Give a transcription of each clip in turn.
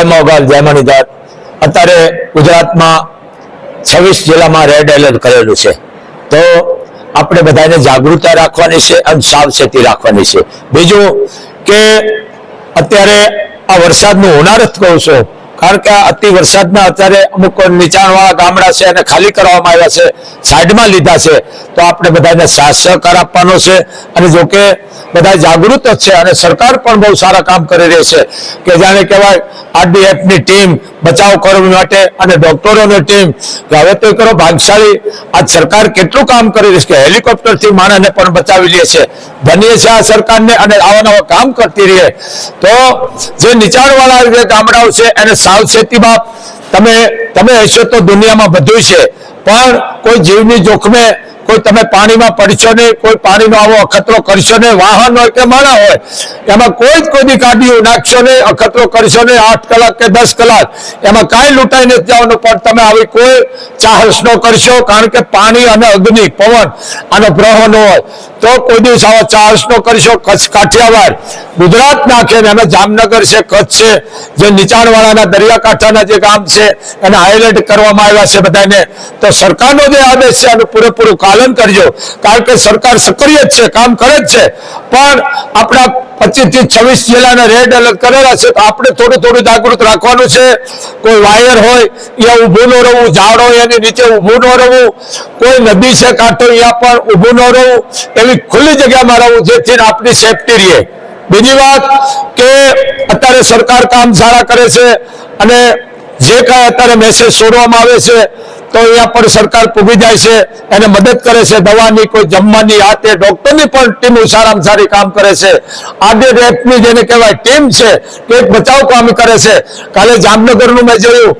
જય મોગલ જય મણિધર અત્યારે ગુજરાતમાં છવ્વીસ જિલ્લામાં રેડ એલર્ટ કરેલું છે. તો આપણે બધાને જાગૃતતા રાખવાની છે અને સાવચેતી રાખવાની છે. બીજું કે અત્યારે આ વરસાદનું હોનારત કહું છું. કારણ કે અતિ વરસાદના અત્યારે અમુક નીચાણવાળા ગામડા છે અને ખાલી કરવામાં આવ્યા છે, સાઈડમાં લીધા છે, તો આપણે બધાને સાથ સહકાર આપવાનો છે. અને જો કે બધા જાગૃત જ છે અને સરકાર પણ બહુ સારા કામ કરી રહી છે કે જાણે કહેવાય, આરડીએફની ટીમ બચાવ કરવા માટે અને ડોક્ટરોની ટીમ હવે તો કરો ભાગશાળી આ સરકાર કેટલું કામ કરી રહી છે કે હેલિકોપ્ટરથી માણસને પણ બચાવી લે છે. ધન્ય છે આ સરકારને અને આવા નવા કામ કરતી રહે તો જે નીચાણવાળા ગામડાઓ છે એને સાવચેતી બાપ. તમે તમે હશો તો દુનિયામાં બધું છે. પણ કોઈ જીવની જોખમે કોઈ તમે પાણીમાં પડશો નહીં, કોઈ પાણીનો આવો અખતરો કરશો નહીં, વાહન હોય કે માણા હોય, એમાં કોઈ જ કોઈ દી ગાડીઓ નાખશો નહીં, અખતરો કરશો નહીં, આઠ કલાક કે દસ કલાક. એમાં કાંઈ લૂંટાઈ નથી જવાનું, પણ તમે આવી કોઈ ચાહસ ન કરશો, કારણ કે પાણી અને અગ્નિ, પવન આનો ગ્રહણ હોય. તો કોઈ દિવસ આવા કરીશો કરશો, કચ્છ કાઠિયાવાડ. ગુજરાત નાખે ને અમે જામનગર છે, કચ્છ છે, જે નીચાણવાળાના દરિયાકાંઠાના જે ગામ છે, એને હાઇલાઇટ કરવામાં આવ્યા છે બધાને. તો સરકારનો જે આદેશ છે એનું પૂરેપૂરું પાલન કરજો. કારણ કે સરકાર સક્રિય જ છે, કામ કરે જ છે. પણ આપણા પચીસથી છવ્વીસ જિલ્લાના રેડ એલર્ટ કરેલા છે તો આપણે થોડું થોડું જાગૃત રાખવાનું છે. કોઈ વાયર હોય એ ઊભું ન રહેવું, ઝાડ હોય એની નીચે ઊભું ન રહેવું. કોઈ નદી છે, કાંઠો ત્યાં પણ ઊભું ન રહેવું. એવી ખુલ્લી જગ્યામાં રહેવું જેથી આપણી સેફટી રહે. બીજી વાત કે અત્યારે સરકાર કામ સારા કરે છે અને જે કાંઈ અત્યારે મેસેજ છોડવામાં આવે છે, તો અહીંયા પણ સરકાર પૂગી જાય છે, એને મદદ કરે છે, દવાની કોઈ જમવાની આ તે ડોક્ટરની પણ ટીમો સારામાં સારી કામ કરે છે. આડે રેપની જેને કહેવાય ટીમ છે, તે એક બચાવ કામ કરે છે. કાલે જામનગરનું મેં જોયું,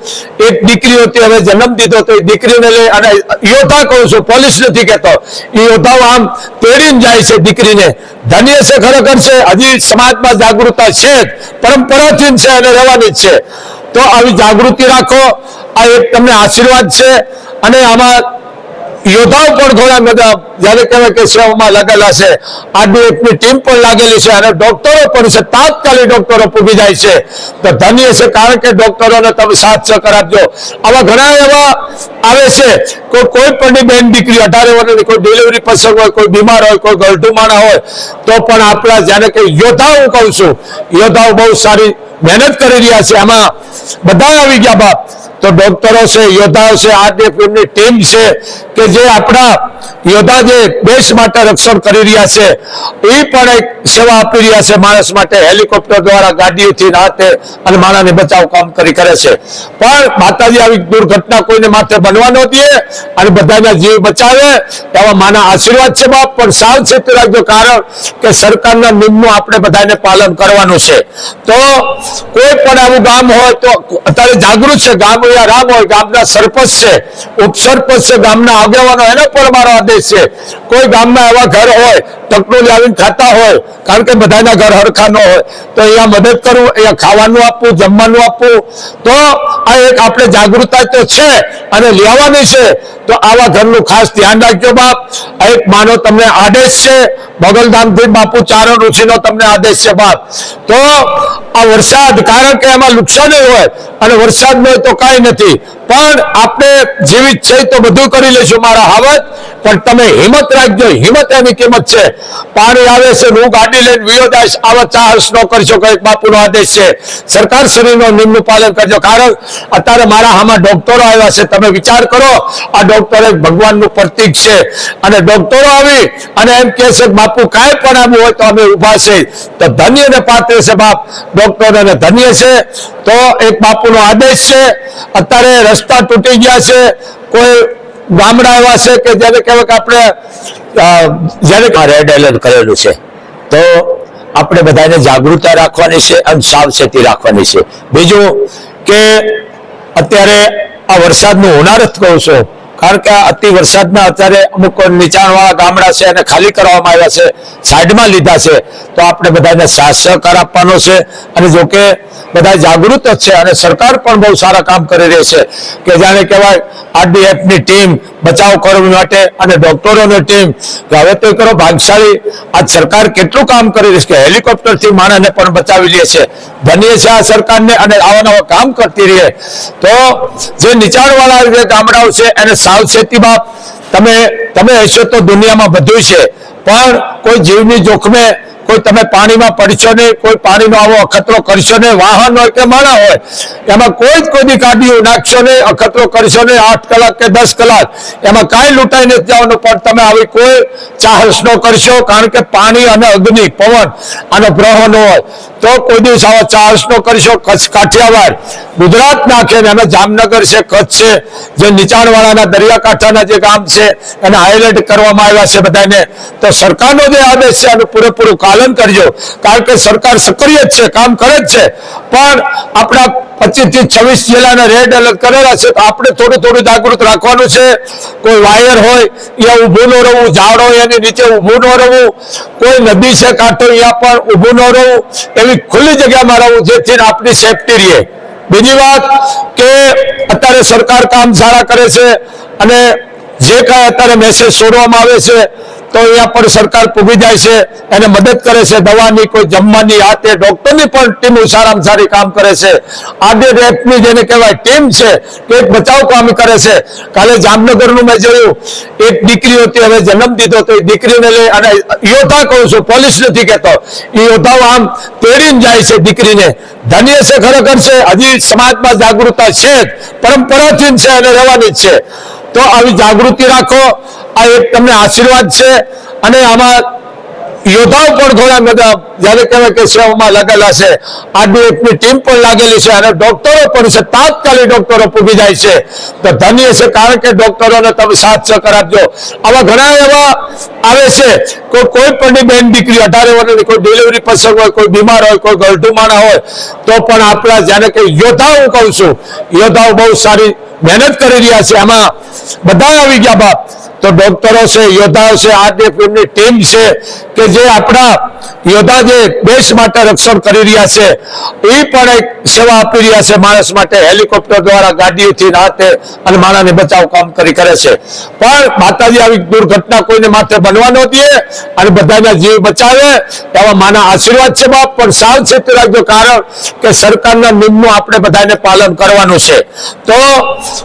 એક દીકરી હતી, હવે જન્મ દીધો, તો એ દીકરીને લઈ અને યોદ્ધા કહું છું, પોલીસ નથી કહેતો, એ યોદ્ધાઓ આમ તેડીને જાય છે દીકરીને. ધન્ય છે, ખરેખર છે, હજી સમાજમાં જાગૃતતા છે જ, પરંપરાથી છે અને રહેવાની જ છે. તો આવી જાગૃતિ રાખો. આ એક તમને આશીર્વાદ છે. અને આમાં યોદ્ધાઓ પણ ઘણા બધા જ્યારે કહેવાય કે સેવામાં લાગેલા છે. આરડીએફની ટીમ પણ લાગેલી છે અને ડોક્ટરો પણ છે. તાત્કાલિક ડોક્ટરો પૂગી જાય છે. તો ધન્ય છે કારણ કે ડોક્ટરોને તમે સાથ સહકાર આપજો. આવા ઘણા એવા આવે છે કોઈ કોઈ પણ બેન દીકરી અઢારે વર્ષની, કોઈ ડિલિવરી પસંદ હોય, કોઈ બીમાર હોય, કોઈ ગલઢું માણા હોય, તો પણ આપણા જ્યારે કે યોદ્ધાઓ કહું છું, યોદ્ધાઓ બહુ સારી મહેનત કરી રહ્યા છે. આમાં બધા આવી ગયા બાપ. તો ડોક્ટરો છે, યોદ્ધાઓ છે આરડીએફની ટીમ છે કે જે આપણા યોદ્ધા જે દેશ માટે રક્ષણ કરી રહ્યા છે, એ પણ એક સેવા આપી રહ્યા છે માણસ માટે. હેલિકોપ્ટર દ્વારા ગાડીઓથી રાતે અને માણસને બચાવ કામ કરી કરે છે. પણ માતાજી આવી દુર્ઘટના કોઈને માથે બનવા ન દે અને બધાના જીવ બચાવે. એવા માના આશીર્વાદ છે બાપ. પણ સાવચેતી રાખજો. કારણ કે સરકારના નિયમનું આપણે બધાને પાલન કરવાનું છે. તો કોઈ પણ આવું ગામ હોય તો અત્યારે જાગૃત છે, ગામ રામ હોય, ગામના સરપંચ છે, ઉપસરપંચ છે, ગામના આગેવાનો, એનો પણ મારો આદેશ છે. કોઈ ગામમાં એવા ઘર હોય ટકનું લાવીને ખાતા હોય, કારણ કે બધાના ઘર હરખા ન હોય, તો અહીંયા મદદ કરવું અહીંયા ખાવાનું આપવું જમવાનું આપવું તો આ એક આપણે જાગૃતતા તો છે અને લેવાની છે. તો આવા ઘરનું ખાસ ધ્યાન રાખજો બાપ. એક માનો તમને આદેશ છે. બગલધામથી બાપુ ચારણ ઋષિનો તમને આદેશ છે બાપ. તો આ વરસાદ, કારણ કે એમાં નુકસાન હોય અને વરસાદ ન હોય તો કાંઈ નથી. પણ આપણે જીવિત છે તો બધું કરી લઈશું મારા હાવત પણ તમે હિંમત રાખજો. હિંમત એની કિંમત છે. પાણી આવે છે હું ગાડી લઈને વિયો દાસ આવા ચાહસ ન કરશો કે એક બાપુનો આદેશ છે. સરકાર શ્રીનો નિયમનું પાલન કરજો. કારણ અત્યારે મારા આમાં ડોક્ટરો આવ્યા છે. તમે વિચાર કરો, આ ડોક્ટર એક ભગવાનનું પ્રતીક છે. અને ડોક્ટરો આવી અને એમ કહે છે બાપુ, કાંઈ પણ આવ્યું હોય તો અમે ઊભા છે. તો ધન્ય ને પાત્ર છે બાપ, ડોક્ટર અને ધન્ય છે. તો એક બાપુનો આદેશ છે. અત્યારે રસ્તા તૂટી ગયા છે. કોઈ ગામડા એવા છે કે જ્યારે કહેવાય કે આપણે જ્યારે રેડ એલર્ટ કરેલું છે, તો આપણે બધાને જાગૃતતા રાખવાની છે અને સાવચેતી રાખવાની છે. બીજું કે અત્યારે આ વરસાદનું હોનારત કહું છું. કારણ કે અતિ વરસાદના અત્યારે અમુક નીચાણવાળા ગામડા છે એને ખાલી કરવામાં આવ્યા છે, સાઈડમાં લીધા છે, તો આપણે બધાને સાથ સહકાર આપવાનો છે. અને જો કે બધા જાગૃત જ છે અને સરકાર પણ બહુ સારા કામ કરી રહી છે કે જાણે કહેવાય, આરડીએફની ટીમ બચાવ કરવા માટે અને ડોક્ટરોની ટીમ હવે તો કરો ભાગશાળી આ સરકાર કેટલું કામ કરી રહી છે કે હેલિકોપ્ટરથી માણસને પણ બચાવી લે છે. ધન્ય છે આ સરકારને અને આવા નવા કામ કરતી રહે તો જે નીચાણવાળા ગામડાઓ છે એને સાવચેતીમાં તમે તમે હશો તો દુનિયામાં બધું છે. પણ કોઈ જીવની જોખમે કોઈ તમે પાણીમાં પડશો નહીં, કોઈ પાણીનો આવો અખતરો કરશો નહીં, વાહન હોય કે માણા હોય, એમાં કોઈ જ કોઈ દી ગાડીઓ નાખશો નહીં, અખતરો કરશો નહીં, આઠ કલાક કે દસ કલાક, એમાં કાંઈ લૂંટાઈ નથી જવાનું, પણ તમે આવી કોઈ ચાહસ ન કરશો, કારણ કે પાણી અને અગ્નિ, પવન અને ગ્રહણ હોય. તો કોઈ દિવસ આવા ચાહસ ન કરશો, કચ્છ કાઠિયાવાડ, ગુજરાત નાખે ને અમે જામનગર છે, કચ્છ છે, જે નીચાણવાળાના દરિયાકાંઠાના જે ગામ છે, એને હાઇલાઇટ કરવામાં આવ્યા છે બધાને. તો સરકારનો જે આદેશ છે, એનું પૂરેપૂરું પાલન કરજો. કારણ કે સરકાર સક્રિય જ છે, કામ કરે જ છે. પણ આપણા પચીસથી છવ્વીસ જિલ્લાના રેડ એલર્ટ કરેલા છે, તો આપણે થોડું થોડું જાગૃત રાખવાનું છે. કોઈ વાયર હોય એ ઊભું ન રહેવું, ઝાડ હોય એની નીચે ઊભું ન રહેવું. કોઈ નદી છે, કાંઠો ત્યાં પણ ઊભું ન રહેવું. એવી ખુલ્લી જગ્યામાં રહેવું, જેથી આપણી સેફટી રહે. બીજી વાત કે અત્યારે સરકાર કામ સારા કરે છે અને જે કાંઈ અત્યારે મેસેજ છોડવામાં આવે છે, તો અહીંયા પણ સરકાર પૂગી જાય છે, એને મદદ કરે છે, દવાની કોઈ જમવાની આ તે ડોક્ટરની પણ ટીમો સારામાં સારી કામ કરે છે. આડે રેપની જેને કહેવાય ટીમ છે એક બચાવ કામ કરે છે. કાલે જામનગરનું મેં જોયું, એક દીકરી હતી, હવે જન્મ દીધો, તો એ દીકરીને લઈ અને યોદ્ધા કહું છું, પોલીસ નથી કહેતો, એ યોદ્ધાઓ આમ તેડીને જાય છે દીકરીને. ધન્ય છે ખરેખર છે, હજી સમાજમાં જાગૃતતા છે જ, પરંપરાથી છે અને રહેવાની જ છે. તો આવી જાગૃતિ રાખો. આ એક તમને આશીર્વાદ છે. અને આમાં યોદ્ધાઓ પણ થોડા બધા જ્યારે કહેવાય કે સેવામાં લાગેલા છે. આરડીએફની ટીમ પણ લાગેલી છે અને ડોક્ટરો પણ છે. તાત્કાલિક ડોક્ટરો પૂગી જાય છે. તો ધન્ય છે કારણ કે ડોક્ટરોને તમે સાથ સહકાર આપજો. આવા ઘણા એવા આવે છે કોઈ કોઈ પણ બેન દીકરી અઢારે વર્ષની, કોઈ ડિલિવરી પ્રસંગ હોય, કોઈ બીમાર હોય, કોઈ ગલઢું માણા હોય, તો પણ આપણા જ્યારે કે યોદ્ધાઓ કહું છું, યોદ્ધાઓ બહુ સારી મહેનત કરી રહ્યા છે. આમાં બધા આવી ગયા બાપ તો ડોક્ટરો છે યોદ્ધાઓ છે આરડીએફની ટીમ છે કે જે આપણા યોદ્ધા જે દેશ માટે રક્ષણ કરી રહ્યા છે. એ પણ એક સેવા આપી રહ્યા છે માણસ માટે. હેલિકોપ્ટર દ્વારા ગાડીઓથી રાતે અને માણસને બચાવ કામ કરી કરે છે. પણ માતાજી આવી દુર્ઘટના કોઈને માથે બનવા ન દે અને બધાના જીવ બચાવે એવા માના આશીર્વાદ છે બાપ. પણ સાવચેતી રાખજો કારણ કે સરકારના નિયમનું આપણે બધાને પાલન કરવાનું છે. તો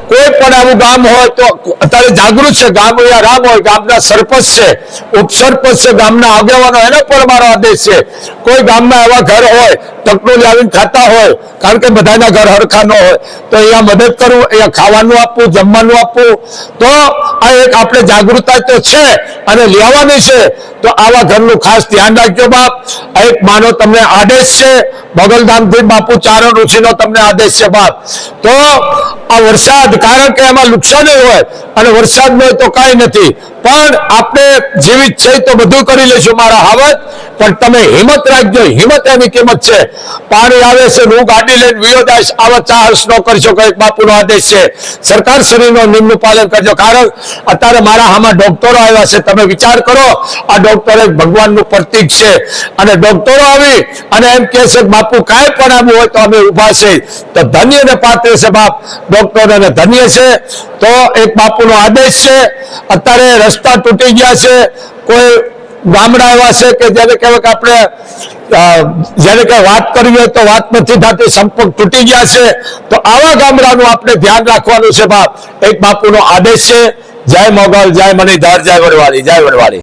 કોઈ પણ આવું ગામ હોય તો અત્યારે જાગૃત છે. ગામ રામ હોય, ગામના સરપંચ છે. ઉપસરપંચ છે ગામના આગેવાનો. એનો પણ મારો આદેશ છે. કોઈ ગામમાં એવા ઘર હોય ટકનું લાવીને ખાતા હોય, કારણ કે બધાના ઘર હરખા ન હોય, તો અહીંયા મદદ કરવું અહીંયા ખાવાનું આપવું જમવાનું આપવું તો આ એક આપણે જાગૃતતા તો છે અને લેવાની છે તો આવા ઘરનું ખાસ ધ્યાન રાખજો બાપ. એક માનો તમને આદેશ છે. બગલધામથી બાપુ ચારણ ઋષિનો તમને આદેશ છે બાપ. તો આ વરસાદ, કારણ કે એમાં નુકસાન હોય અને વરસાદ હોય તો કાંઈ નથી. પણ આપણે જીવિત છે તો બધું કરી લઈશું મારા હાવત પણ તમે હિંમત રાખજો. હિંમત એની કિંમત છે. પાણી આવે છે, હું ગાડી લઈને વિયોદાસ આવા ચાહસ ન કરશો કે એક બાપુનો આદેશ છે. સરકાર શ્રીનો નિયમનું પાલન કરજો. કારણ અત્યારે મારા આમાં ડોક્ટરો આવ્યા છે. તમે વિચાર કરો, આ ડોક્ટર એક ભગવાનનું પ્રતિક છે. અને ડોક્ટરો આવી અને એમ કહે છે કે બાપુ, કાંઈ પણ આવ્યું હોય તો અમે ઊભા છે. તો ધન્ય ને પાત્ર છે બાપ ડોક્ટરોને ધન્ય છે. તો એક બાપુનો આદેશ છે. અત્યારે રસ્તા તૂટી ગયા છે. કોઈ ગામડા એવા છે કે જ્યારે કહેવાય કે આપણે જ્યારે કઈ કે વાત કરવી હોય તો વાત નથી થતી, સંપર્ક તૂટી ગયા છે. તો આવા ગામડાનું આપણે ધ્યાન રાખવાનું છે બાપ. એક બાપુનો આદેશ છે. જય મોગલ, જય મણિધર, જય વડવાળી જય વડવાળી.